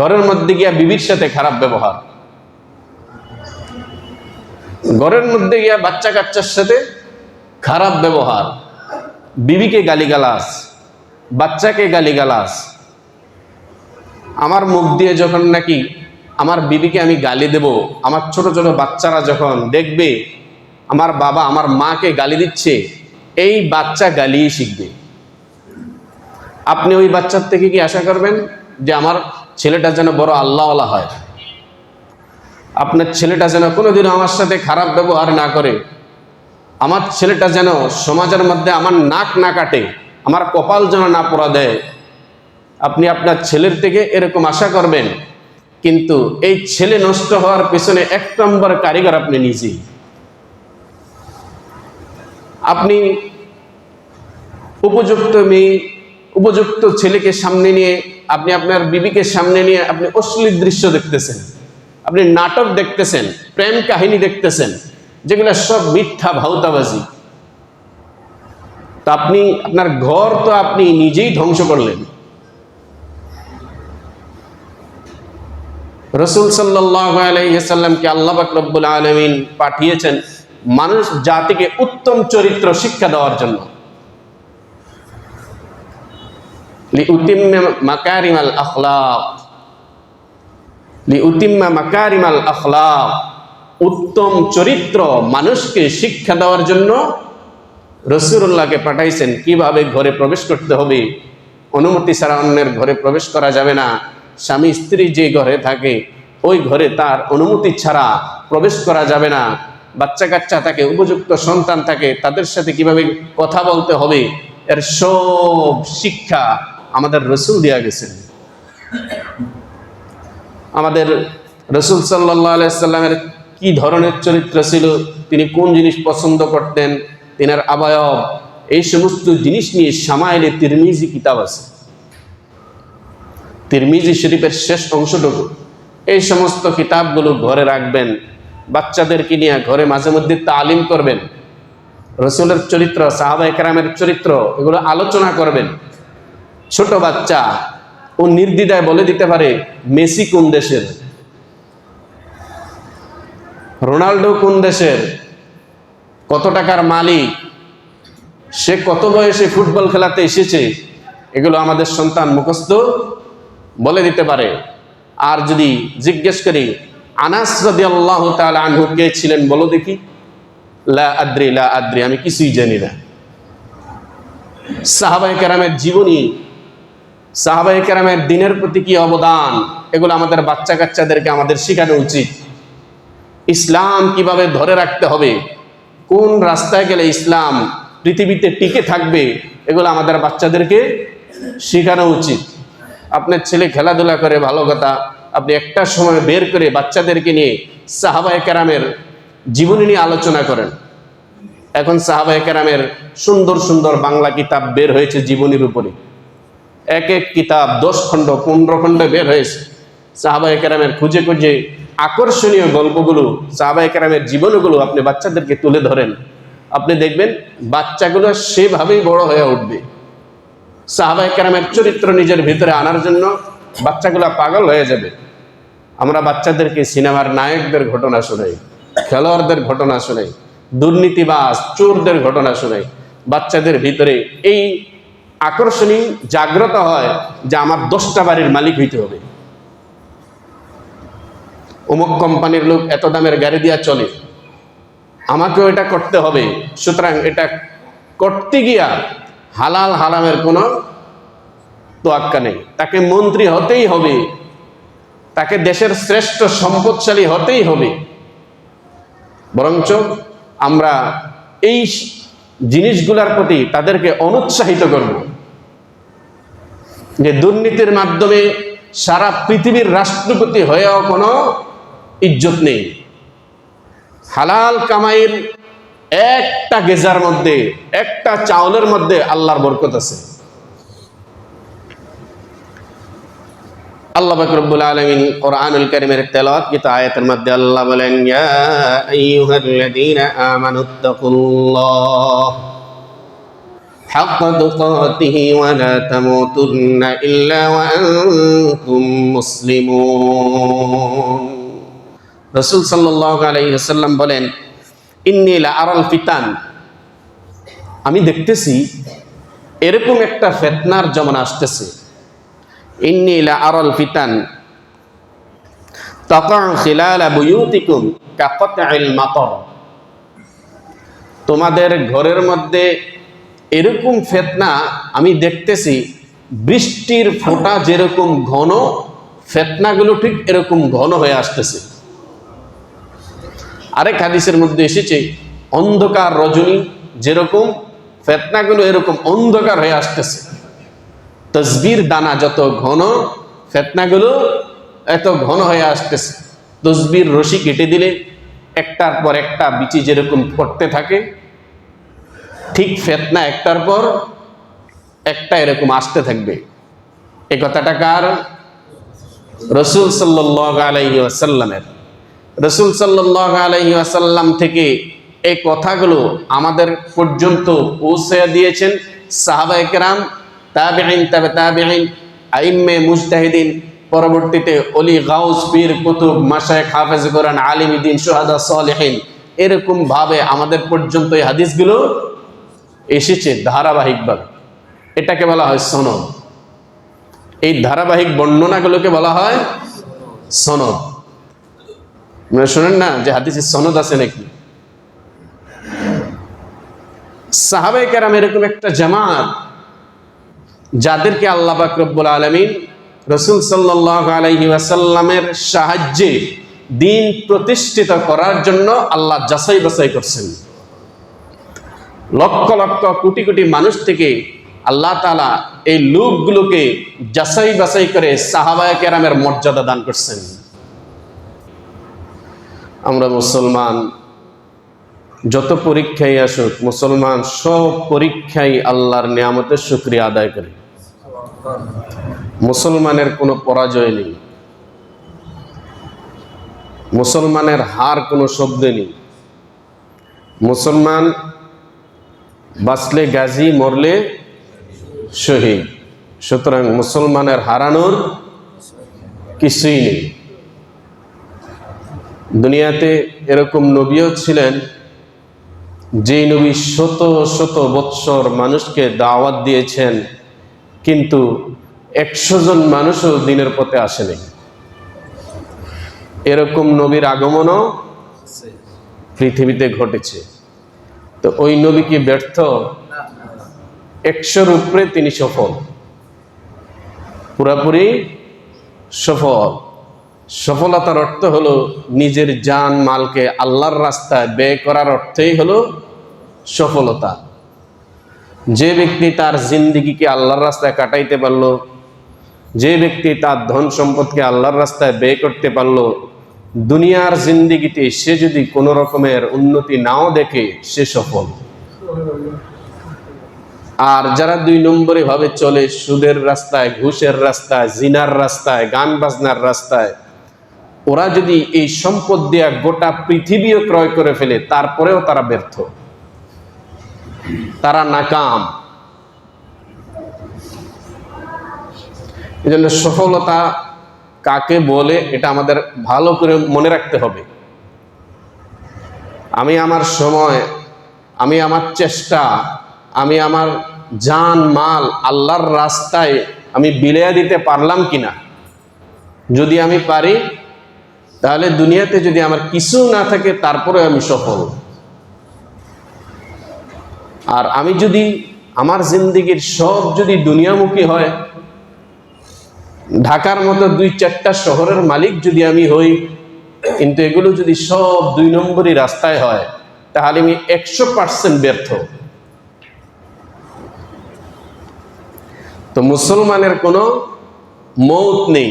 ঘরের মধ্যে গিয়া বিবির সাথে খারাপ ব্যবহার। ঘরের মধ্যে গিয়া বাচ্চা কাচ্চার সাথে খারাপ ব্যবহার। বিবিকে গালিগালাস বাচ্চাকে গালিগালাস আমার মুখ দিয়ে যখন নাকি আমার বিবিকে আমি গালি দেব, আমার ছোট ছোট বাচ্চারা যখন দেখবে, আমার বাবা আমার মাকে গালি দিচ্ছে, এই বাচ্চা গালিয়ে শিখবে। আপনি ওই বাচ্চার থেকে কি আশা করবেন যে আমার ছেলেটা যেন বড় আল্লাহওয়ালা হয়। আপনার ছেলেটা যেন কোনোদিনও আমার সাথে খারাপ ব্যবহার না করে। আমার ছেলেটা যেন সমাজের মধ্যে আমার নাক না কাটে, আমার কপাল যেন না পড়া দেয়। আপনি আপনার ছেলের থেকে এরকম আশা করবেন, কিন্তু এই ছেলে নষ্ট হওয়ার পেছনে এক নম্বর কারিগর আপনি নিজেই আপনি উপযুক্ত মেয়ে, উপযুক্ত ছেলেকে সামনে নিয়ে আপনি আপনার বিবিকে সামনে নিয়ে আপনি অশ্লীল দৃশ্য দেখতেছেন। আপনি নাটক দেখতেছেন, প্রেম কাহিনী দেখতেছেন, যেগুলো সব মিথ্যা ভাউতাবাজি তা আপনি, আপনার ঘর তো আপনি নিজেই ধ্বংস করলেন। রসুল সাল্লাহামকে আল্লাহ রব্বুল আলমিন পাঠিয়েছেন মানুষ জাতিকে উত্তম চরিত্র শিক্ষা দেওয়ার জন্য। লিউতিম্মা মাকারিমাল আখলাক লিউতিম্মা মাকারিমাল আখলাক উত্তম চরিত্র মানুষকে শিক্ষা দেওয়ার জন্য রসুল্লাহকে পাঠাইছেন। কীভাবে ঘরে প্রবেশ করতে হবে? অনুমতি ছাড়া অন্যের ঘরে প্রবেশ করা যাবে না। স্বামী স্ত্রী যে ঘরে থাকে, ওই ঘরে তার অনুমতি ছাড়া প্রবেশ করা যাবে না। বাচ্চা কাচ্চা থাকে, উপযুক্ত সন্তান থাকে, তাদের সাথে কীভাবে কথা বলতে হবে? এর সব শিক্ষা আমাদের রসুল দেওয়া গেছেন। আমাদের রসুল সাল্লাহ সাল্লামের কি ধরনের চরিত্র ছিল, তিনি কোন জিনিস পছন্দ করতেন, তিনার আবায়ব, এই সমস্ত জিনিস নিয়ে সামাইলে তিরমিজি কিতাব আছে। তিরমিজি শরীফের শেষ অংশটুকু। এই সমস্ত কিতাবগুলো ঘরে রাখবেন, বাচ্চাদেরকে নিয়ে ঘরে মাঝে মধ্যে তালিম করবেন। রসুলের চরিত্র সাহাবা একরামের চরিত্র, এগুলো আলোচনা করবেন। ছোট বাচ্চা, ও নির্দ্বিধায় বলে দিতে পারে, মেসি কোন দেশের? রোনাল্ডো কোন দেশের? কত টাকার মালিক? সে কত বয়সে ফুটবল খেলাতে এসেছে? এগুলো আমাদের সন্তান মুখস্থ বলে দিতে পারে। আর যদি জিজ্ঞেস করি, আনাস রদি আল্লাহ আনহু কে ছিলেন বলো দেখি। লা আদ্রি লা আদ্রি, আমি কিছুই জানি না। সাহাবাই কেরামের জীবনী সাহাবাই কেরামের দিনের প্রতি কি অবদান? এগুলো আমাদের বাচ্চা কাচ্চাদেরকে আমাদের শেখানো উচিত। ইসলাম কীভাবে ধরে রাখতে হবে? কোন রাস্তায় গেলে ইসলাম পৃথিবীতে টিকে থাকবে? এগুলো আমাদের বাচ্চাদেরকে শেখানো উচিত। আপনার ছেলে খেলাধুলা করে, ভালো কথা। আপনি একটা সময় বের করে বাচ্চাদেরকে নিয়ে সাহাবায় কেরামের জীবনী নিয়ে আলোচনা করেন। এখন সাহাবায় কেরামের সুন্দর সুন্দর বাংলা কিতাব বের হয়েছে জীবনীর উপরে। এক এক কিতাব, দশ খণ্ড, পনেরো খণ্ড বের হয়েছে। সাহাবায় কেরামের খুঁজে খুঁজে আকর্ষণীয় গল্পগুলো, সাহাবায় কেরামের জীবনগুলো আপনি বাচ্চাদেরকে তুলে ধরেন। আপনি দেখবেন বাচ্চাগুলো সেভাবেই বড় হয়ে উঠবে। সাহাবাই কেরামের চরিত্র নিজের ভিতরে আনার জন্য বাচ্চাগুলা পাগল হয়ে যাবে। আমরা বাচ্চাদেরকে সিনেমার নায়কদের ঘটনা শোনাই, খেলোয়াড়দের ঘটনা শোনাই, দুর্নীতিবাজ, চোরদের ঘটনা শোনাই। বাচ্চাদের ভিতরে এই আকর্ষণী, জাগ্রত হয় যে আমার দশটা বাড়ির মালিক হইতে হবে। অমুক কোম্পানির লোক এত দামের গাড়ি দিয়া চলে, আমাকেও এটা করতে হবে। সুতরাং এটা করতে গিয়া হালাল হারামের কোনো তোয়াক্কা নেই। তাকে মন্ত্রী হতেই হবে, তাকে দেশের শ্রেষ্ঠ সম্পদশালী হতেই হবে। বরঞ্চ আমরা এই জিনিসগুলার প্রতি তাদেরকে অনুৎসাহিত করব। যে দুর্নীতির মাধ্যমে সারা পৃথিবীর রাষ্ট্রপতি হয়েও কোনো ইজ্জত নেই। হালাল কামাইয়ের একটা গেজার মধ্যে, একটা চাউলের মধ্যে আল্লাহর বরকত আছে। আল্লাহ রব্বুল আলামিন কোরআনুল কারীমের তেলাওয়াত কিতা আয়াতের মধ্যে আল্লাহ বলেন, ইয়া আইয়ুহাল্লাযীনা আমানুত্তাকুল্লাহ حق تقاته ولا تموتن إلا وأنتم مسلمون রসুল সাল্লাহ আলাইসাল্লাম বলেন ইন্নিলা আরল ফিতান আমি দেখতেছি এরকম একটা ফেতনার জমান আসতেছে ইন্নিলা আরল ফিতান তখন খিলালা বুয়ুতিকুম কাকতাইল মাতর তোমাদের ঘরের মধ্যে এরকম ফেতনা আমি দেখতেছি, বৃষ্টির ফোঁটা যেরকম ঘন, ফেতনাগুলো ঠিক এরকম ঘন হয়ে আসতেছে। আরেক হাদিসের মধ্যে এসেছে, অন্ধকার রজনী যেরকম, ফেতনাগুলো এরকম অন্ধকার হয়ে আসতেছে। তসবির দানা যত ঘন, ফেতনাগুলো এত ঘন হয়ে আসতেছে। তসবির রশি কেটে দিলে, একটার পর একটা বিচি যেরকম পড়তে থাকে ঠিক ফেতনা একটার পর একটা এরকম আসতে থাকবে। এ কথাটা কার? রসুল সাল্লাহ আলাইহি আসাল্লামের রসুল সাল্লাহ আলহি আসাল্লাম থেকে এই কথাগুলো আমাদের পর্যন্ত পৌঁছে দিয়েছেন সাহাবা একরাম তাবেআইন তাবে তাবেআইন আইম্মে মুজতাহিদিন, পরবর্তীতে অলি গাউস, পীর কুতুব, মাশায়েখ হাফেজ কোরআন আলিমুদ্দিন সোহাদা সালেহিন। এরকম ভাবে আমাদের পর্যন্ত এই হাদিসগুলো এসেছে ধারাবাহিকভাবে। এটাকে বলা হয় সনদ। এই ধারাবাহিক বর্ণনাগুলোকে বলা হয় সনদ। আপনারা শোনেন না যে হাদিসের সনদ আছে নাকি? সাহাবাই কেরাম এরকম একটা জামাত যাদেরকে আল্লাহ বাকরব্বুল আলমিন রসুল সাল্লাহ আলহি সাহায্যে দিন প্রতিষ্ঠিত করার জন্য আল্লাহ যাচাই বাছাই করছেন। লক্ষ লক্ষ কোটি কোটি মানুষ থেকে আল্লাহ তালা এই লোকগুলোকে যাচাই বাছাই করে সাহাবায় কেরামের মর্যাদা দান করছেন। আমরা মুসলমান, যত পরীক্ষায় আসুক, মুসলমান সব পরীক্ষায় আল্লাহর নিয়ামতের শুক্রিয়া আদায় করে। মুসলমানের কোনো পরাজয় নেই। মুসলমানের হার কোনো শব্দ নেই। মুসলমান বাঁচলে গাজী, মরলে শহীদ। সুতরাং মুসলমানের হারানোর কিছুই নেই। দুনিয়াতে এরকম নবীও ছিলেন, যেই নবী শত শত বৎসর মানুষকে দাওয়াত দিয়েছেন, কিন্তু একশো জন মানুষও দিনের পথে আসেনি। এরকম নবীর আগমনও পৃথিবীতে ঘটেছে। তো ওই নবী কি ব্যর্থ? একশোর উপরে তিনি সফল। পুরাপুরি সফল। সফলতার অর্থ হলো নিজের জান, মালকে আল্লাহর রাস্তায় ব্যয় করার অর্থই হলো সফলতা। যে ব্যক্তি তার জিন্দিগিকে আল্লাহর রাস্তায় কাটাইতে পারল, যে ব্যক্তি তার ধন সম্পদকে আল্লাহর রাস্তায় ব্যয় করতে পারল দুনিয়ার জিন্দিগিতে সে যদি কোনো রকমের উন্নতি নাও দেখে, সে সফল। আর যারা দুই নম্বরে ভাবে চলে, সুদের রাস্তায়, ঘুষের রাস্তায়, জিনার রাস্তায়, গান বাজনার রাস্তায়, ওরা যদি এই সম্পদ দেয়া গোটা পৃথিবীও ক্রয় করে ফেলে, তারপরেও তারা ব্যর্থ। তারা নাকাম। এই জন্য সফলতা কাকে বলে এটা আমাদের ভালো করে মনে রাখতে হবে। আমি আমার সময়, আমি আমার চেষ্টা, আমি আমার জান, মাল আল্লাহর রাস্তায় আমি বিলিয়া দিতে পারলাম কিনা? যদি আমি পারি, তাহলে দুনিয়াতে যদি আমার কিছু না থাকে, তারপরে আমি সফল। আর আমি যদি, আমার জিন্দিগির সব যদি দুনিয়ামুখী হয় ঢাকার মতো দুই চারটা শহরের মালিক যদি আমি হই, কিন্তু এগুলো যদি সব দুই নম্বরই রাস্তায় হয়, তাহলে আমি একশো পার্সেন্ট ব্যর্থ। তো মুসলমানের কোনো মৌত নেই,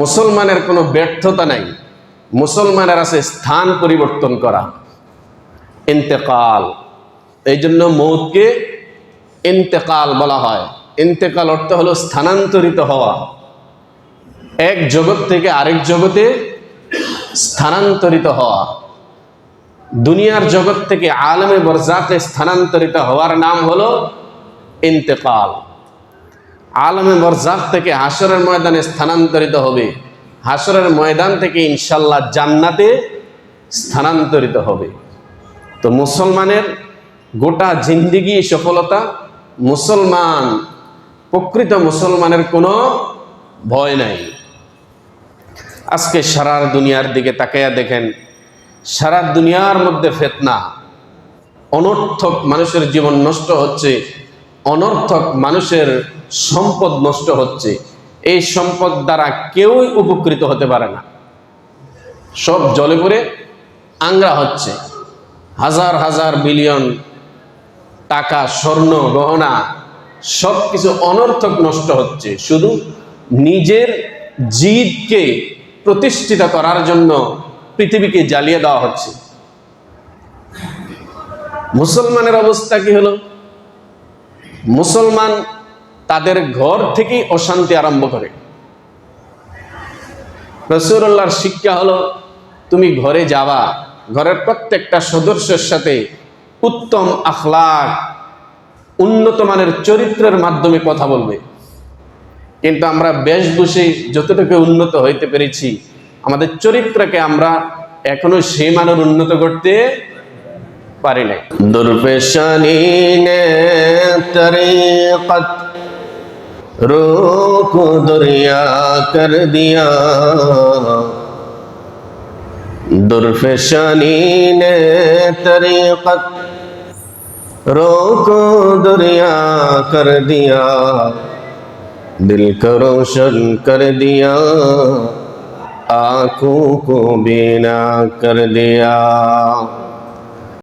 মুসলমানের কোনো ব্যর্থতা নাই, মুসলমানের আছে স্থান পরিবর্তন করা, ইন্তেকাল। এই জন্য মৌতকে ইন্তেকাল বলা হয়। ইন্তেকাল অর্থ হলো স্থানান্তরিত হওয়া। এক জগৎ থেকে আরেক জগতে স্থানান্তরিত হওয়া। দুনিয়ার জগৎ থেকে আলমে বরজাতে স্থানান্তরিত হওয়ার নাম হলো ইন্তেকাল। আলমে বরজাত থেকে হাসরের ময়দানে স্থানান্তরিত হবে। হাসরের ময়দান থেকে ইনশাল্লাহ জান্নাতে স্থানান্তরিত হবে। তো মুসলমানের গোটা জিন্দিগি সফলতা মুসলমান প্রকৃত মুসলমানের কোনো ভয় নাই। আজকে সারা দুনিয়ার দিকে তাকাইয়া দেখেন, সারা দুনিয়ার মধ্যে ফেতনা। অনর্থক মানুষের জীবন নষ্ট হচ্ছে, অনর্থক মানুষের সম্পদ নষ্ট হচ্ছে। এই সম্পদ দ্বারা কেউই উপকৃত হতে পারে না। সব জলে পড়ে আংরা হচ্ছে। হাজার হাজার বিলিয়ন টাকা স্বর্ণ গহনা সব কিছু অনর্থক নষ্ট হচ্ছে। শুধু নিজের জিদকে প্রতিষ্ঠিত করার জন্য পৃথিবীকে জ্বালিয়ে দেওয়া হচ্ছে। মুসলমানের অবস্থা কি হলো? মুসলমান তাদের ঘর থেকেই অশান্তি আরম্ভ করে। রসুল্লাহর শিক্ষা হলো, তুমি ঘরে যাবা, ঘরের প্রত্যেকটা সদস্যের সাথে উত্তম আখলাক উন্নত মানের চরিত্রের মাধ্যমে কথা বলবে। কিন্তু আমরা বেশ বসে যতটুকু উন্নত হইতে পেরেছি, আমাদের চরিত্রকে আমরা এখনও সেই মানের উন্নত করতে পারি নাই। দুর্ফেশানি روح তরে کر रोको दरिया कर दिया दिल को रोशन कर दिया आंखों को बीना कर दिया